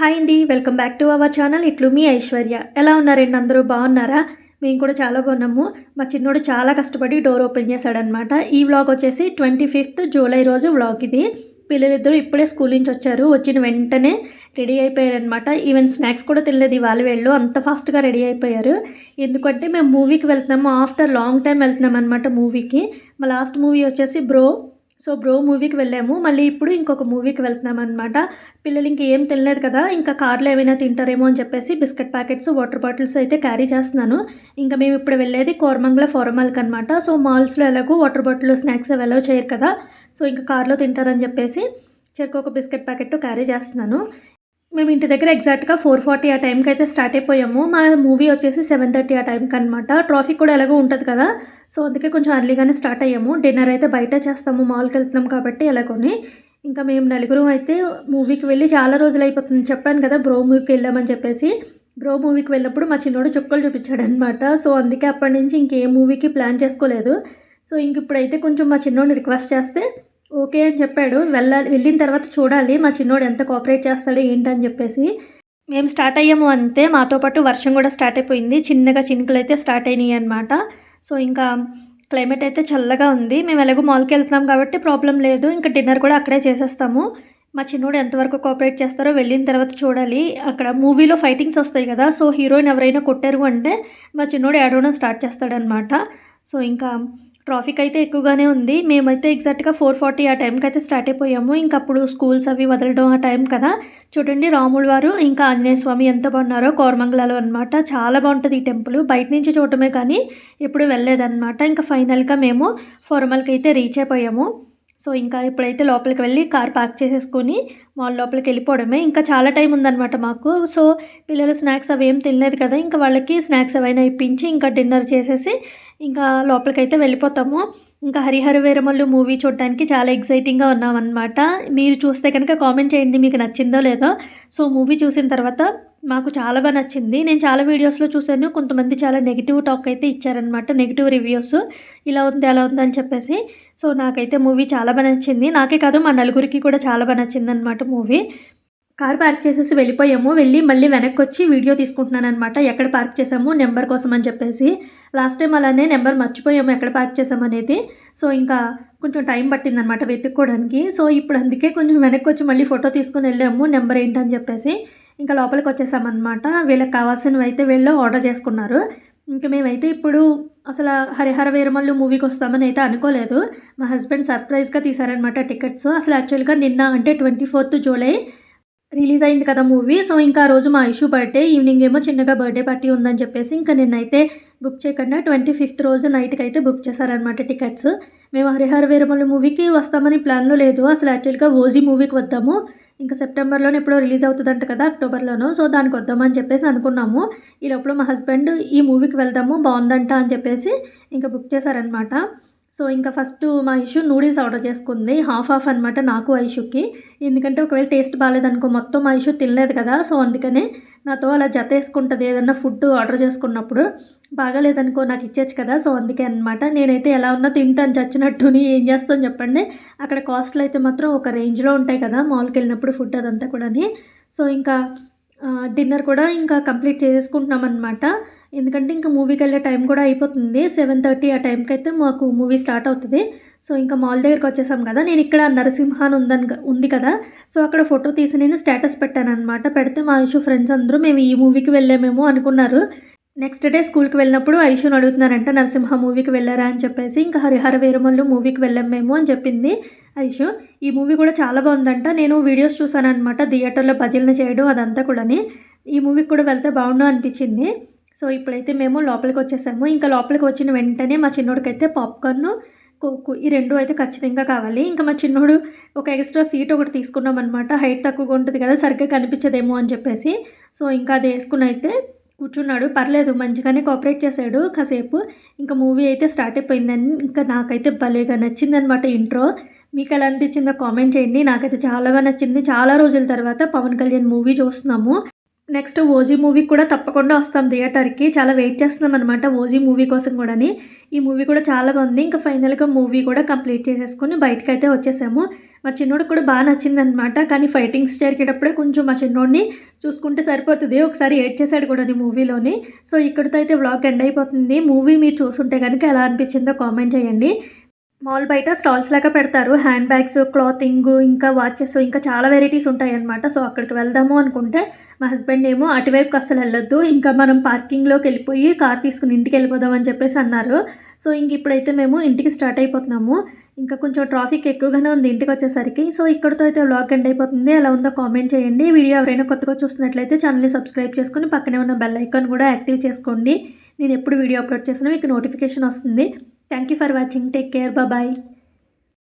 Hi అండి welcome back to our channel. ఇట్లు మీ ఐశ్వర్య. ఎలా ఉన్నారండి? అందరూ బాగున్నారా? మేము కూడా చాలా బాగున్నాము. మా చిన్నోడు చాలా కష్టపడి డోర్ ఓపెన్ చేశాడనమాట ఈ వ్లాగ్ వచ్చేసి ట్వంటీ ఫిఫ్త్ జూలై రోజు వ్లాగ్ ఇది. పిల్లలిద్దరూ ఇప్పుడే స్కూల్ నుంచి వచ్చారు. వచ్చిన వెంటనే రెడీ అయిపోయారనమాట ఈవెన్ స్నాక్స్ కూడా తినలేదు. ఇవాళ వెళ్ళు అంత ఫాస్ట్గా రెడీ అయిపోయారు. ఎందుకంటే మేము మూవీకి వెళ్తున్నాము. ఆఫ్టర్ లాంగ్ టైం వెళ్తున్నాం అనమాట మూవీకి. మా లాస్ట్ మూవీ వచ్చేసి బ్రో సో బ్రో మూవీకి వెళ్ళాము. మళ్ళీ ఇప్పుడు ఇంకొక మూవీకి వెళ్తున్నాం అనమాట పిల్లలు ఇంక ఏం తినలేదు కదా ఇంకా కార్లో ఏమైనా తింటారేమో అని చెప్పేసి బిస్కెట్ ప్యాకెట్స్ వాటర్ బాటిల్స్ అయితే క్యారీ చేస్తున్నాను. ఇంకా మేము ఇప్పుడు వెళ్ళేది కోరమంగళ ఫోరమల్కి అనమాట సో మాల్స్లో ఎలాగో వాటర్ బాటిల్ స్నాక్స్ అవి ఎలా చేయరు కదా సో ఇంకా కార్లో తింటారని చెప్పేసి చెరుకు ఒక బిస్కెట్ ప్యాకెట్ క్యారీ చేస్తున్నాను. మేము ఇంటి దగ్గర ఎగ్జాక్ట్గా ఫోర్ ఫార్టీ ఆ టైంకి అయితే స్టార్ట్ అయిపోయాము. మా మూవీ వచ్చేసి సెవెన్ థర్టీ ఆ టైంకి అనమాట ట్రాఫిక్ కూడా ఎలాగో ఉంటుంది కదా. సో అందుకే కొంచెం అర్లీగానే స్టార్ట్ అయ్యాము. డిన్నర్ అయితే బయట చేస్తాము. మాల్కి వెళ్తున్నాం కాబట్టి ఎలాగోని. ఇంకా మేము నలుగురు అయితే మూవీకి వెళ్ళి చాలా రోజులు అయిపోతుంది. చెప్పాను కదా బ్రో మూవీకి వెళ్ళామని చెప్పేసి. బ్రో మూవీకి వెళ్ళినప్పుడు మా చిన్నోడు చుక్కలు చూపించాడు అనమాట సో అందుకే అప్పటి నుంచి ఇంకే మూవీకి ప్లాన్ చేసుకోలేదు. సో ఇంక ఇప్పుడైతే కొంచెం మా చిన్నోడిని రిక్వెస్ట్ చేస్తే ఓకే అని చెప్పాడు. వెళ్ళాలి వెళ్ళిన తర్వాత చూడాలి మా చిన్నోడు ఎంత కోఆపరేట్ చేస్తాడో ఏంటని చెప్పేసి. మేము స్టార్ట్ అయ్యాము అంతే మాతో పాటు వర్షం కూడా స్టార్ట్ అయిపోయింది. చిన్నగా చినుకులు అయితే స్టార్ట్ అయినాయి అనమాట సో ఇంకా క్లైమేట్ అయితే చల్లగా ఉంది. మేము ఎలాగో మాల్కి వెళ్తున్నాం కాబట్టి ప్రాబ్లం లేదు. ఇంకా డిన్నర్ కూడా అక్కడే చేసేస్తాము. మా చిన్నోడు ఎంతవరకు కోఆపరేట్ చేస్తారో వెళ్ళిన తర్వాత చూడాలి. అక్కడ మూవీలో ఫైటింగ్స్ వస్తాయి కదా సో హీరోయిన్ ఎవరైనా కొట్టారు అంటే మా చిన్నోడు ఏడవడం స్టార్ట్ చేస్తాడనమాట సో ఇంకా ట్రాఫిక్ అయితే ఎక్కువగానే ఉంది. మేమైతే ఎగ్జాక్ట్గా ఫోర్ ఫార్టీ ఆ టైంకి అయితే స్టార్ట్ అయిపోయాము. ఇంక అప్పుడు స్కూల్స్ అవి వదలడం ఆ టైం కదా. చూడండి రాముల వారు ఇంకా ఆంజనేయ స్వామి ఎంత బాగున్నారో కోరమంగళాలు అనమాట చాలా బాగుంటుంది ఈ టెంపుల్. బయట నుంచి చూడటమే కానీ ఎప్పుడు వెళ్ళలేదన్నమాట. ఇంకా ఫైనల్గా మేము ఫోర్మల్కి అయితే రీచ్ అయిపోయాము. సో ఇంకా ఇప్పుడైతే లోపలికి వెళ్ళి కార్ పార్క్ చేసేసుకొని మాల్ లోపలికి వెళ్ళిపోవడమే. ఇంకా చాలా టైం ఉందన్నమాట మాకు. సో పిల్లలు స్నాక్స్ అవి ఏం తినలేదు కదా ఇంకా వాళ్ళకి స్నాక్స్ అవైనా ఇప్పించి ఇంకా డిన్నర్ చేసేసి ఇంకా లోపలికి అయితే వెళ్ళిపోతాము. ఇంకా హరిహర వీరమల్లు మూవీ చూడడానికి చాలా ఎగ్జైటింగ్గా ఉన్నామన్నమాట. మీరు చూస్తే కనుక కామెంట్ చేయండి మీకు నచ్చిందో లేదో. సో మూవీ చూసిన తర్వాత మాకు చాలా బాగా నచ్చింది. నేను చాలా వీడియోస్లో చూశాను. కొంతమంది చాలా నెగిటివ్ టాక్ అయితే ఇచ్చారనమాట నెగిటివ్ రివ్యూస్. ఇలా ఉంది అలా ఉంది అని చెప్పేసి. సో నాకైతే మూవీ చాలా బాగా నచ్చింది. నాకే కాదు మా నలుగురికి కూడా చాలా బాగా నచ్చింది అనమాట మూవీ. కార్ పార్క్ చేసేసి వెళ్ళిపోయాము. వెళ్ళి మళ్ళీ వెనక్కి వచ్చి వీడియో తీసుకుంటున్నాను అనమాట ఎక్కడ పార్క్ చేసాము నెంబర్ కోసం అని చెప్పేసి. లాస్ట్ టైం అలానే నెంబర్ మర్చిపోయాము ఎక్కడ పార్క్ చేసామనేది సో ఇంకా కొంచెం టైం పట్టిందనమాట వెతుక్కోవడానికి సో ఇప్పుడు అందుకే కొంచెం వెనక్కి వచ్చి మళ్ళీ ఫోటో తీసుకొని వెళ్ళాము. నెంబర్ ఏంటని చెప్పేసి. ఇంకా లోపలికి వచ్చేసామన్నమాట. వీళ్ళకి కావాల్సినవి అయితే వీళ్ళు ఆర్డర్ చేసుకున్నారు. ఇంకా మేమైతే ఇప్పుడు అసలు హరిహర వీరమల్లు మూవీకి వస్తామని అయితే అనుకోలేదు. మా హస్బెండ్ సర్ప్రైజ్గా తీశారనమాట టికెట్స్. అసలు యాక్చువల్గా నిన్న అంటే ట్వంటీ ఫోర్త్ జూలై రిలీజ్ అయింది కదా మూవీ. సో ఇంకా ఆ రోజు మా ఇష్యూ బర్త్డే ఈవినింగ్ ఏమో చిన్నగా బర్త్డే పార్టీ ఉందని చెప్పేసి ఇంకా నిన్నైతే బుక్ చేయకుండా ట్వంటీ ఫిఫ్త్ రోజు నైట్కి అయితే బుక్ చేశారనమాట టికెట్స్. మేము హరిహర వీరమల్లు మూవీకి వస్తామని ప్లాన్లో లేదు. అసలు యాక్చువల్గా ఓజీ మూవీకి వద్దాము. ఇంకా సెప్టెంబర్లోనే ఎప్పుడో రిలీజ్ అవుతుందంట కదా అక్టోబర్లోనో. సో దానికి వద్దామని చెప్పేసి అనుకున్నాము. ఈ లోపల మా హస్బెండ్ ఈ మూవీకి వెళ్దాము బాగుందంట అని చెప్పేసి ఇంకా బుక్ చేశారనమాట సో ఇంకా ఫస్ట్ మా ఇష్యూ నూడిల్స్ ఆర్డర్ చేసుకుంది. హాఫ్ హాఫ్ అనమాట నాకు ఐషుకి ఎందుకంటే ఒకవేళ టేస్ట్ బాగాలేదనుకో మొత్తం మా ఇష్యూ తినలేదు కదా సో అందుకనే నాతో అలా జత వేసుకుంటుంది ఏదన్నా ఫుడ్ ఆర్డర్ చేసుకున్నప్పుడు. బాగాలేదనుకో నాకు ఇచ్చేచ్చు కదా సో అందుకే అనమాట నేనైతే ఎలా ఉన్నా తింటాను చచ్చినట్టుని ఏం చేస్తాను చెప్పండి. అక్కడ కాస్ట్లు అయితే మాత్రం ఒక రేంజ్లో ఉంటాయి కదా మాల్కి వెళ్ళినప్పుడు ఫుడ్ అదంతా కూడాని. సో ఇంకా డిన్నర్ కూడా ఇంకా కంప్లీట్ చేసుకుంటున్నాం అనమాట ఎందుకంటే ఇంకా మూవీకి వెళ్ళే టైం కూడా అయిపోతుంది. సెవెన్ థర్టీ ఆ టైంకి అయితే మాకు మూవీ స్టార్ట్ అవుతుంది. సో ఇంకా మాల్ దగ్గరికి వచ్చేసాం కదా. నేను ఇక్కడ నరసింహాన్ ఉందని ఉంది కదా. సో అక్కడ ఫోటో తీసి నేను స్టేటస్ పెట్టాను అనమాట పెడితే మా ఇష్యూ ఫ్రెండ్స్ అందరూ మేము ఈ మూవీకి వెళ్ళామేమో అనుకున్నారు. నెక్స్ట్ డే స్కూల్కి వెళ్ళినప్పుడు ఐషుని అడుగుతున్నారంట నరసింహ మూవీకి వెళ్ళారా? అని చెప్పేసి ఇంకా హరిహర వీరమల్లు మూవీకి వెళ్ళాం మేము అని చెప్పింది ఐషు. ఈ మూవీ కూడా చాలా బాగుందంట. నేను వీడియోస్ చూసాను అనమాట థియేటర్లో భజనలు చేయడం అదంతా కూడాని. ఈ మూవీకి కూడా వెళ్తే బాగుండు అనిపించింది. సో ఇప్పుడైతే మేము లోపలికి వచ్చేసాము. ఇంకా లోపలికి వచ్చిన వెంటనే మా చిన్నోడికైతే పాప్కార్న్ కోకు ఈ రెండు అయితే ఖచ్చితంగా కావాలి. ఇంకా మా చిన్నోడు ఒక ఎక్స్ట్రా సీట్ ఒకటి తీసుకున్నాం అనమాట హైట్ తక్కువగా ఉంటుంది కదా సరిగ్గా కనిపించదేమో అని చెప్పేసి. సో ఇంకా అది వేసుకుని అయితే కూర్చున్నాడు. పర్లేదు మంచిగానే కోఆపరేట్ చేశాడు కాసేపు. ఇంకా మూవీ అయితే స్టార్ట్ అయిపోయిందని ఇంకా నాకైతే భలేగా నచ్చిందనమాట ఇంట్రో మీకు ఎలా అనిపించిందో కామెంట్ చేయండి. నాకైతే చాలా బాగా నచ్చింది. చాలా రోజుల తర్వాత పవన్ కళ్యాణ్ మూవీ చూస్తున్నాము. నెక్స్ట్ ఓజీ మూవీకి కూడా తప్పకుండా వస్తాం థియేటర్కి చాలా వెయిట్ చేస్తున్నాం అనమాట ఓజీ మూవీ కోసం కూడాని. ఈ మూవీ కూడా చాలా బాగుంది. ఇంకా ఫైనల్గా మూవీ కూడా కంప్లీట్ చేసేసుకొని బయటకైతే అయితే వచ్చేసాము. మా చిన్నోడికి కూడా బాగా నచ్చిందనమాట కానీ ఫైటింగ్స్ జరిగేటప్పుడే కొంచెం మా చిన్నోడిని చూసుకుంటే సరిపోతుంది. ఒకసారి ఏడ్ చేశాడు కూడా ఈ మూవీలోని సో ఇక్కడితో అయితే వ్లాగ్ ఎండ్ అయిపోతుంది. మూవీ మీరు చూసుంటే కనుక ఎలా అనిపించిందో కామెంట్ చేయండి. మాల్ బయట స్టాల్స్ లాగా పెడతారు. హ్యాండ్ బ్యాగ్స్ క్లాతింగ్ ఇంకా వాచెస్ ఇంకా చాలా వెరైటీస్ ఉంటాయి అనమాట సో అక్కడికి వెళ్దాము అనుకుంటే మా హస్బెండ్ ఏమో అటువైపుకి అస్సలు వెళ్ళొద్దు. ఇంకా మనం పార్కింగ్లోకి వెళ్ళిపోయి కార్ తీసుకుని ఇంటికి వెళ్ళిపోదాం అని చెప్పేసి అన్నారు. సో ఇంక ఇప్పుడైతే మేము ఇంటికి స్టార్ట్ అయిపోతున్నాము. ఇంకా కొంచెం ట్రాఫిక్ ఎక్కువగానే ఉంది ఇంటికి వచ్చేసరికి. సో ఇక్కడితో అయితే వ్లాగ్ ఎండ్ అయిపోతుంది. ఎలా ఉందో కామెంట్ చేయండి. వీడియో ఎవరైనా కొత్తగా చూస్తున్నట్లయితే ఛానల్ని సబ్స్క్రైబ్ చేసుకుని పక్కనే ఉన్న బెల్ ఐకాన్ కూడా యాక్టివ్ చేసుకోండి. నేను ఎప్పుడు వీడియో అప్లోడ్ చేసినా మీకు నోటిఫికేషన్ వస్తుంది. Thank you for watching take care bye